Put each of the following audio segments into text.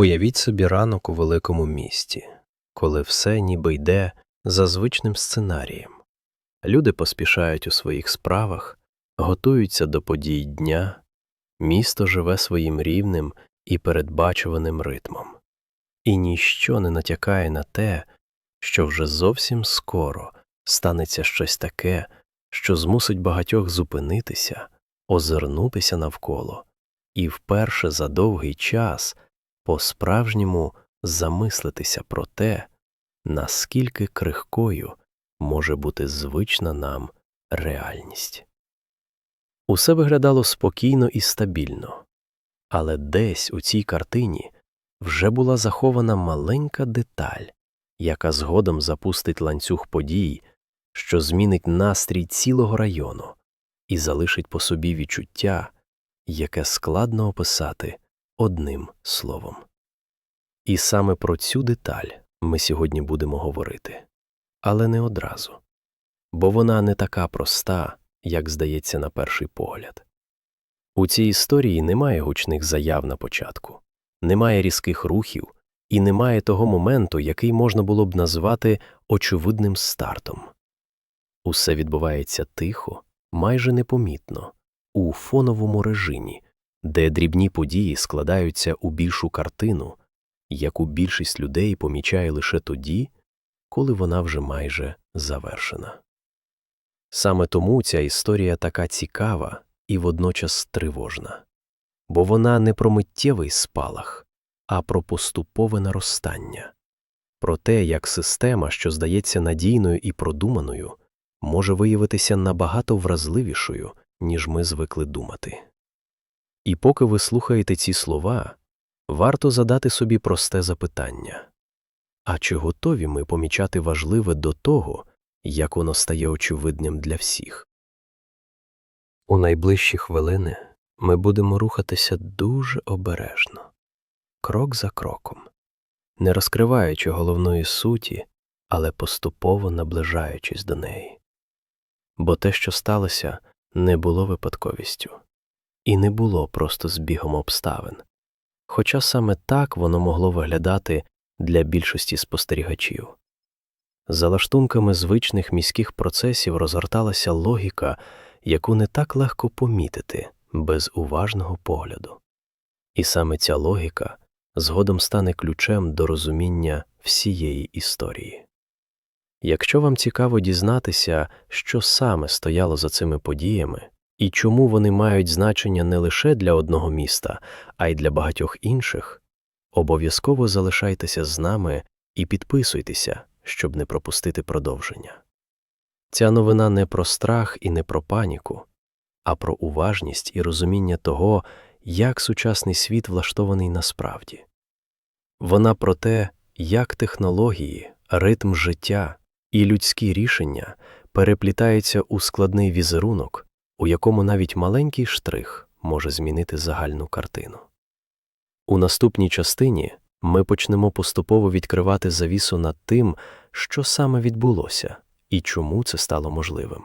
Уявіть собі ранок у великому місті, коли все ніби йде за звичним сценарієм. Люди поспішають у своїх справах, готуються до подій дня, місто живе своїм рівним і передбачуваним ритмом, і ніщо не натякає на те, що вже зовсім скоро станеться щось таке, що змусить багатьох зупинитися, озирнутися навколо і вперше за довгий час по-справжньому замислитися про те, наскільки крихкою може бути звична нам реальність. Усе виглядало спокійно і стабільно, але десь у цій картині вже була захована маленька деталь, яка згодом запустить ланцюг подій, що змінить настрій цілого району і залишить по собі відчуття, яке складно описати одним словом. І саме про цю деталь ми сьогодні будемо говорити, але не одразу, бо вона не така проста, як здається на перший погляд. У цій історії немає гучних заяв на початку, немає різких рухів і немає того моменту, який можна було б назвати очевидним стартом. Усе відбувається тихо, майже непомітно, у фоновому режимі, де дрібні події складаються у більшу картину, яку більшість людей помічає лише тоді, коли вона вже майже завершена. Саме тому ця історія така цікава і водночас тривожна, бо вона не про миттєвий спалах, а про поступове наростання, про те, як система, що здається надійною і продуманою, може виявитися набагато вразливішою, ніж ми звикли думати. І поки ви слухаєте ці слова, варто задати собі просте запитання а чи готові ми помічати важливе до того, як воно стає очевидним для всіх? У найближчі хвилини ми будемо рухатися дуже обережно, крок за кроком, не розкриваючи головної суті, але поступово наближаючись до неї. Бо те, що сталося, не було випадковістю, і не було просто збігом обставин, хоча саме так воно могло виглядати для більшості спостерігачів. За лаштунками звичних міських процесів розгорталася логіка, яку не так легко помітити без уважного погляду. І саме ця логіка згодом стане ключем до розуміння всієї історії. Якщо вам цікаво дізнатися, що саме стояло за цими подіями і чому вони мають значення не лише для одного міста, а й для багатьох інших, обов'язково залишайтеся з нами і підписуйтеся, щоб не пропустити продовження. Ця новина не про страх і не про паніку, а про уважність і розуміння того, як сучасний світ влаштований насправді. Вона про те, як технології, ритм життя і людські рішення переплітаються у складний візерунок, у якому навіть маленький штрих може змінити загальну картину. У наступній частині ми почнемо поступово відкривати завісу над тим, що саме відбулося і чому це стало можливим.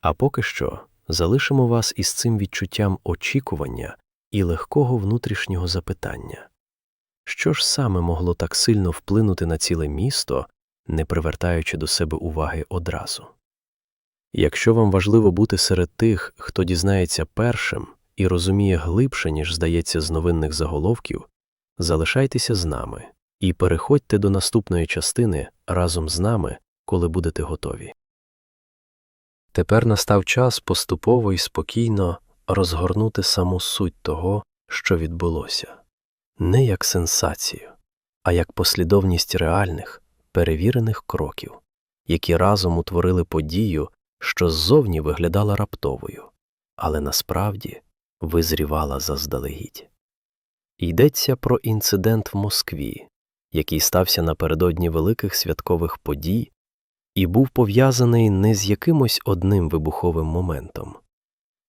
А поки що залишимо вас із цим відчуттям очікування і легкого внутрішнього запитання що ж саме могло так сильно вплинути на ціле місто, не привертаючи до себе уваги одразу. Якщо вам важливо бути серед тих, хто дізнається першим і розуміє глибше, ніж здається з новинних заголовків, залишайтеся з нами і переходьте до наступної частини разом з нами, коли будете готові. Тепер настав час поступово і спокійно розгорнути саму суть того, що відбулося, не як сенсацію, а як послідовність реальних, перевірених кроків, які разом утворили подію, що ззовні виглядала раптовою, але насправді визрівала заздалегідь. Йдеться про інцидент в Москві, який стався напередодні великих святкових подій і був пов'язаний не з якимось одним вибуховим моментом,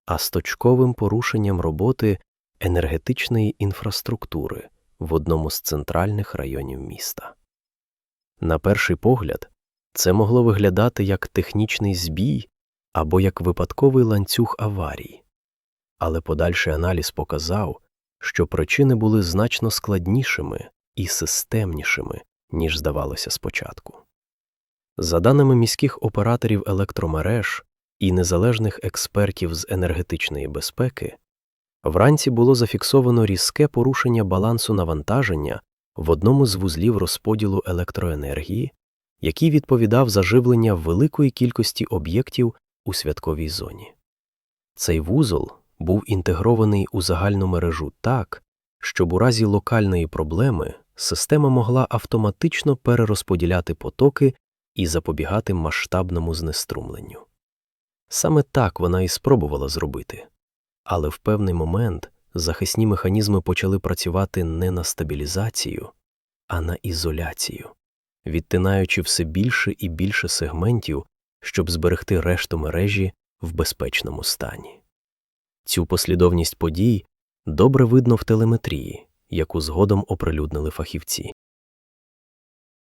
а з точковим порушенням роботи енергетичної інфраструктури в одному з центральних районів міста. На перший погляд, це могло виглядати як технічний збій або як випадковий ланцюг аварій, але подальший аналіз показав, що причини були значно складнішими і системнішими, ніж здавалося спочатку. За даними міських операторів електромереж і незалежних експертів з енергетичної безпеки, вранці було зафіксовано різке порушення балансу навантаження в одному з вузлів розподілу електроенергії, який відповідав за живлення великої кількості об'єктів у святковій зоні. Цей вузол був інтегрований у загальну мережу так, щоб у разі локальної проблеми система могла автоматично перерозподіляти потоки і запобігати масштабному знеструмленню. Саме так вона і спробувала зробити, але в певний момент захисні механізми почали працювати не на стабілізацію, а на ізоляцію, відтинаючи все більше і більше сегментів, щоб зберегти решту мережі в безпечному стані. Цю послідовність подій добре видно в телеметрії, яку згодом оприлюднили фахівці.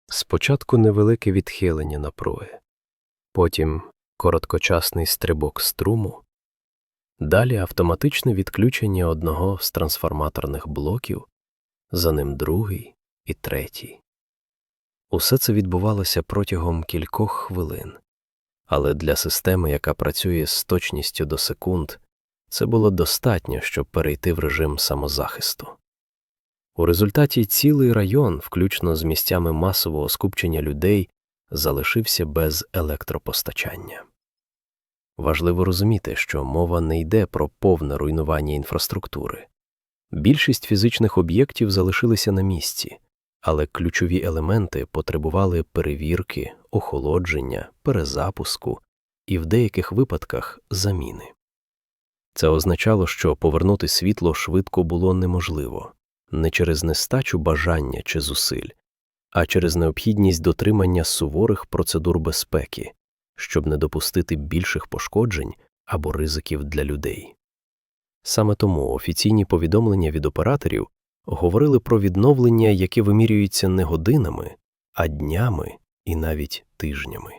Спочатку невелике відхилення напруги, потім короткочасний стрибок струму, далі автоматичне відключення одного з трансформаторних блоків, за ним другий і третій. Усе це відбувалося протягом кількох хвилин, але для системи, яка працює з точністю до секунд, це було достатньо, щоб перейти в режим самозахисту. У результаті цілий район, включно з місцями масового скупчення людей, залишився без електропостачання. Важливо розуміти, що мова не йде про повне руйнування інфраструктури. Більшість фізичних об'єктів залишилися на місці, але ключові елементи потребували перевірки, охолодження, перезапуску і в деяких випадках заміни. Це означало, що повернути світло швидко було неможливо не через нестачу бажання чи зусиль, а через необхідність дотримання суворих процедур безпеки, щоб не допустити більших пошкоджень або ризиків для людей. Саме тому офіційні повідомлення від операторів говорили про відновлення, яке вимірюється не годинами, а днями і навіть тижнями.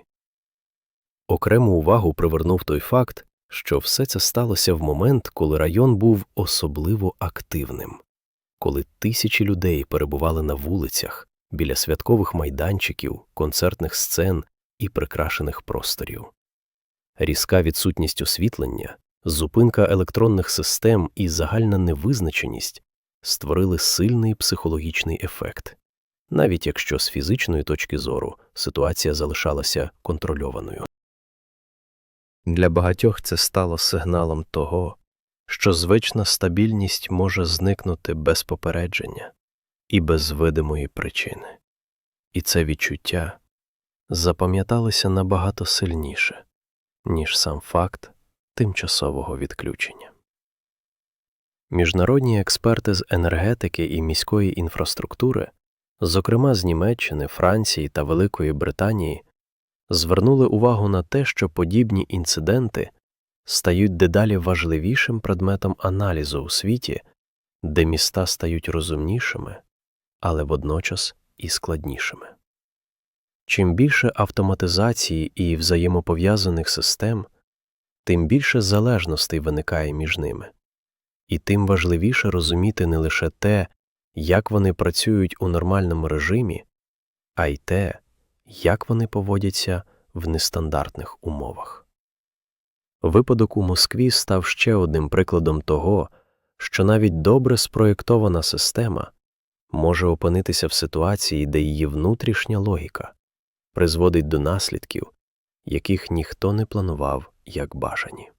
Окрему увагу привернув той факт, що все це сталося в момент, коли район був особливо активним, коли тисячі людей перебували на вулицях, біля святкових майданчиків, концертних сцен і прикрашених просторів. Різка відсутність освітлення, зупинка електронних систем і загальна невизначеність створили сильний психологічний ефект, навіть якщо з фізичної точки зору ситуація залишалася контрольованою. Для багатьох це стало сигналом того, що звична стабільність може зникнути без попередження і без видимої причини, і це відчуття запам'яталося набагато сильніше, ніж сам факт тимчасового відключення. Міжнародні експерти з енергетики і міської інфраструктури, зокрема з Німеччини, Франції та Великої Британії, звернули увагу на те, що подібні інциденти стають дедалі важливішим предметом аналізу у світі, де міста стають розумнішими, але водночас і складнішими. Чим більше автоматизації і взаємопов'язаних систем, тим більше залежностей виникає між ними, і тим важливіше розуміти не лише те, як вони працюють у нормальному режимі, а й те, як вони поводяться в нестандартних умовах. Випадок у Москві став ще одним прикладом того, що навіть добре спроєктована система може опинитися в ситуації, де її внутрішня логіка призводить до наслідків, яких ніхто не планував як бажані.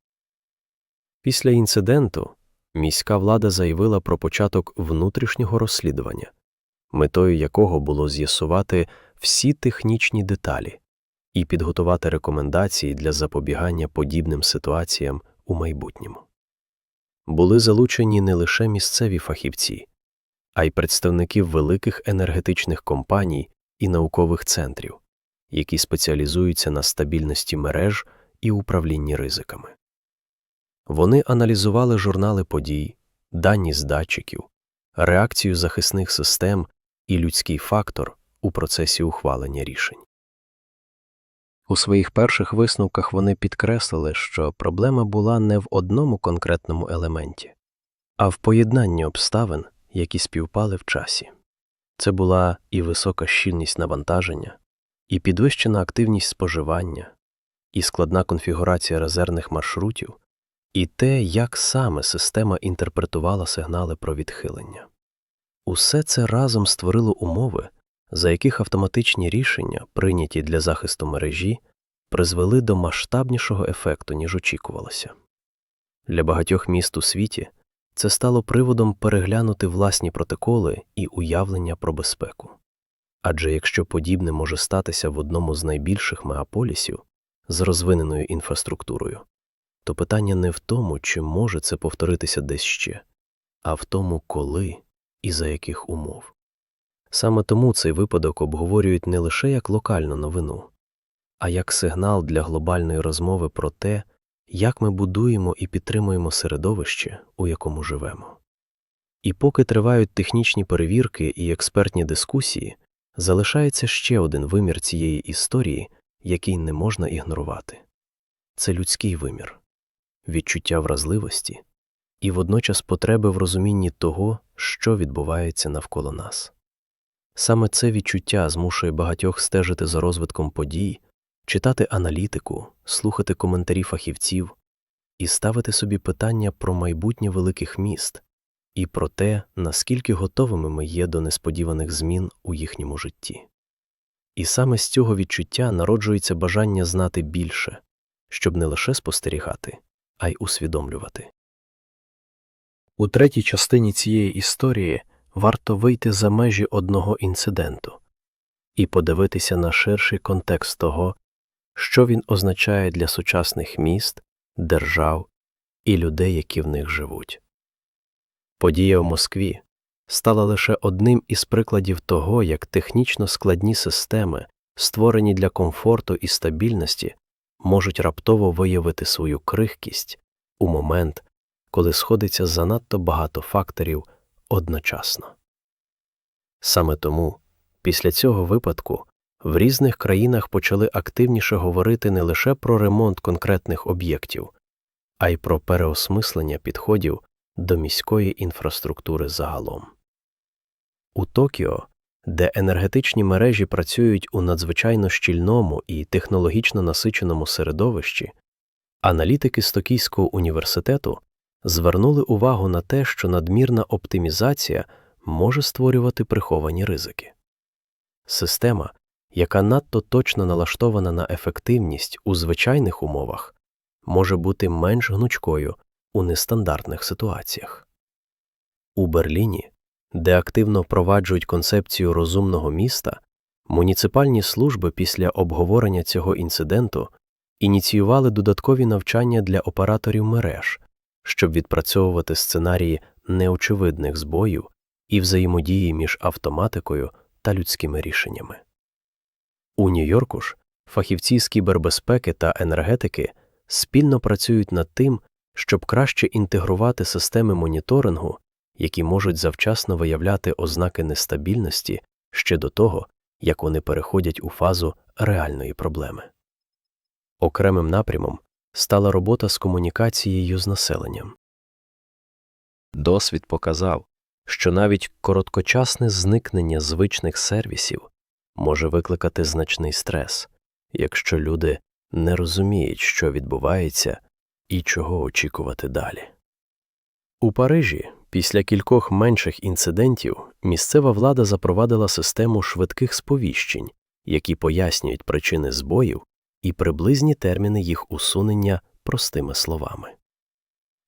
Після інциденту міська влада заявила про початок внутрішнього розслідування, метою якого було з'ясувати всі технічні деталі і підготувати рекомендації для запобігання подібним ситуаціям у майбутньому. Були залучені не лише місцеві фахівці, а й представники великих енергетичних компаній і наукових центрів, які спеціалізуються на стабільності мереж і управлінні ризиками. Вони аналізували журнали подій, дані з датчиків, реакцію захисних систем і людський фактор у процесі ухвалення рішень. У своїх перших висновках вони підкреслили, що проблема була не в одному конкретному елементі, а в поєднанні обставин, які співпали в часі. Це була і висока щільність навантаження, і підвищена активність споживання, і складна конфігурація резервних маршрутів, і те, як саме система інтерпретувала сигнали про відхилення. Усе це разом створило умови, за яких автоматичні рішення, прийняті для захисту мережі, призвели до масштабнішого ефекту, ніж очікувалося. Для багатьох міст у світі це стало приводом переглянути власні протоколи і уявлення про безпеку. Адже якщо подібне може статися в одному з найбільших мегаполісів з розвиненою інфраструктурою, то питання не в тому, чи може це повторитися десь ще, а в тому, коли і за яких умов. Саме тому цей випадок обговорюють не лише як локальну новину, а як сигнал для глобальної розмови про те, як ми будуємо і підтримуємо середовище, у якому живемо. І поки тривають технічні перевірки і експертні дискусії, залишається ще один вимір цієї історії, який не можна ігнорувати це людський вимір, відчуття вразливості і водночас потреби в розумінні того, що відбувається навколо нас. Саме це відчуття змушує багатьох стежити за розвитком подій, читати аналітику, слухати коментарі фахівців і ставити собі питання про майбутнє великих міст і про те, наскільки готовими ми є до несподіваних змін у їхньому житті. І саме з цього відчуття народжується бажання знати більше, щоб не лише спостерігати, а й усвідомлювати. У третій частині цієї історії варто вийти за межі одного інциденту і подивитися на ширший контекст того, що він означає для сучасних міст, держав і людей, які в них живуть. Подія в Москві стала лише одним із прикладів того, як технічно складні системи, створені для комфорту і стабільності, можуть раптово виявити свою крихкість у момент, коли сходиться занадто багато факторів одночасно. Саме тому після цього випадку в різних країнах почали активніше говорити не лише про ремонт конкретних об'єктів, а й про переосмислення підходів до міської інфраструктури загалом. У Токіо, де енергетичні мережі працюють у надзвичайно щільному і технологічно насиченому середовищі, аналітики з Токійського університету звернули увагу на те, що надмірна оптимізація може створювати приховані ризики. Система, яка надто точно налаштована на ефективність у звичайних умовах, може бути менш гнучкою у нестандартних ситуаціях. У Берліні, де активно впроваджують концепцію розумного міста, муніципальні служби після обговорення цього інциденту ініціювали додаткові навчання для операторів мереж, щоб відпрацьовувати сценарії неочевидних збоїв і взаємодії між автоматикою та людськими рішеннями. У Нью-Йорку ж фахівці з кібербезпеки та енергетики спільно працюють над тим, щоб краще інтегрувати системи моніторингу, які можуть завчасно виявляти ознаки нестабільності ще до того, як вони переходять у фазу реальної проблеми. Окремим напрямом стала робота з комунікацією з населенням. Досвід показав, що навіть короткочасне зникнення звичних сервісів може викликати значний стрес, якщо люди не розуміють, що відбувається і чого очікувати далі. У Парижі після кількох менших інцидентів місцева влада запровадила систему швидких сповіщень, які пояснюють причини збоїв і приблизні терміни їх усунення простими словами.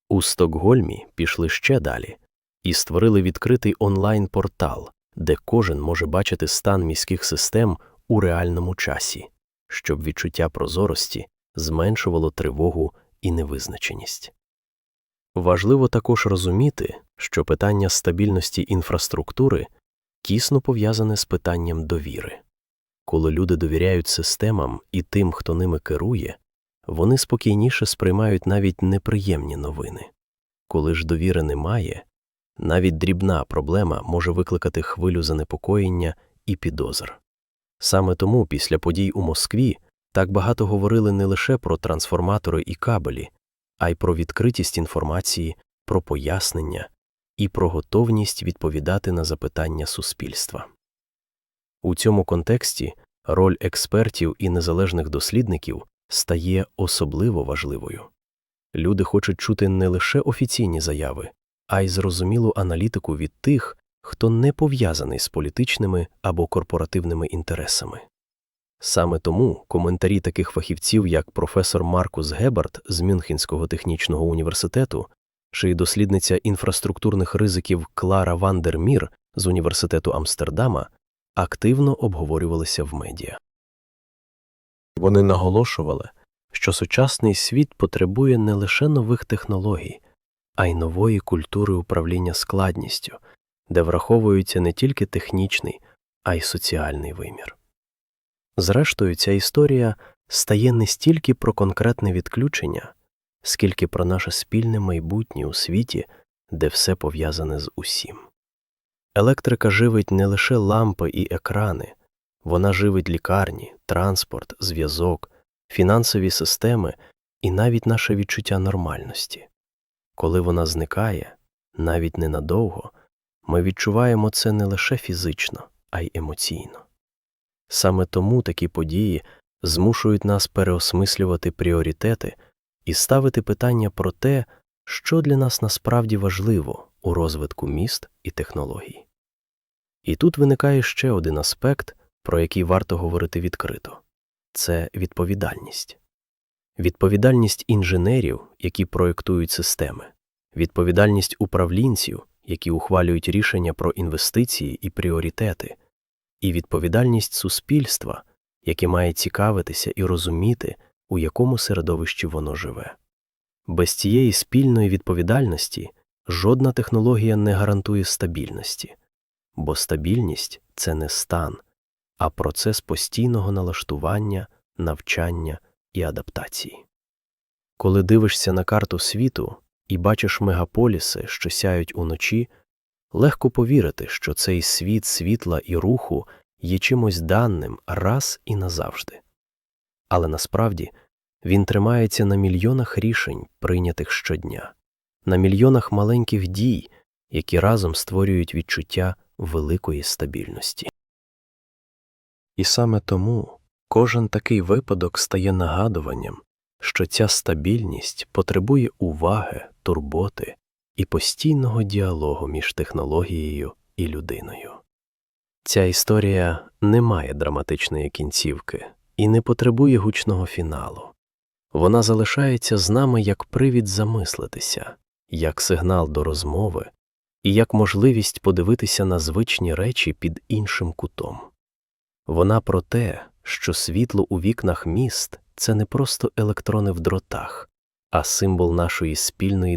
У Стокгольмі пішли ще далі і створили відкритий онлайн портал, де кожен може бачити стан міських систем у реальному часі, щоб відчуття прозорості зменшувало тривогу і невизначеність. Важливо також розуміти, що питання стабільності інфраструктури тісно пов'язане з питанням довіри. Коли люди довіряють системам і тим, хто ними керує, вони спокійніше сприймають навіть неприємні новини. Коли ж довіри немає, навіть дрібна проблема може викликати хвилю занепокоєння і підозр. Саме тому після подій у Москві так багато говорили не лише про трансформатори і кабелі, а й про відкритість інформації, про пояснення і про готовність відповідати на запитання суспільства. У цьому контексті роль експертів і незалежних дослідників стає особливо важливою. Люди хочуть чути не лише офіційні заяви, а й зрозумілу аналітику від тих, хто не пов'язаний з політичними або корпоративними інтересами. Саме тому коментарі таких фахівців, як професор Маркус Гебард з Мюнхенського технічного університету чи дослідниця інфраструктурних ризиків Клара Вандермір з університету Амстердама, активно обговорювалися в медіа. Вони наголошували, що сучасний світ потребує не лише нових технологій, а й нової культури управління складністю, де враховується не тільки технічний, а й соціальний вимір. Зрештою, ця історія стає не стільки про конкретне відключення, скільки про наше спільне майбутнє у світі, де все пов'язане з усім. Електрика живить не лише лампи і екрани, вона живить лікарні, транспорт, зв'язок, фінансові системи і навіть наше відчуття нормальності. Коли вона зникає, навіть ненадовго, ми відчуваємо це не лише фізично, а й емоційно. Саме тому такі події змушують нас переосмислювати пріоритети і ставити питання про те, що для нас насправді важливо у розвитку міст і технологій. І тут виникає ще один аспект, про який варто говорити відкрито це відповідальність. Відповідальність інженерів, які проєктують системи, відповідальність управлінців, які ухвалюють рішення про інвестиції і пріоритети, і відповідальність суспільства, яке має цікавитися і розуміти, у якому середовищі воно живе. Без цієї спільної відповідальності жодна технологія не гарантує стабільності, бо стабільність це не стан, а процес постійного налаштування, навчання і адаптації. Коли дивишся на карту світу і бачиш мегаполіси, що сяють уночі, легко повірити, що цей світ світла і руху є чимось даним раз і назавжди. Але насправді він тримається на мільйонах рішень, прийнятих щодня, на мільйонах маленьких дій, які разом створюють відчуття великої стабільності. І саме тому кожен такий випадок стає нагадуванням, що ця стабільність потребує уваги, турботи і постійного діалогу між технологією і людиною. Ця історія не має драматичної кінцівки і не потребує гучного фіналу. Вона залишається з нами як привід замислитися, як сигнал до розмови і як можливість подивитися на звичні речі під іншим кутом. Вона про те, що світло у вікнах міст це не просто електрони в дротах, а символ нашої спільної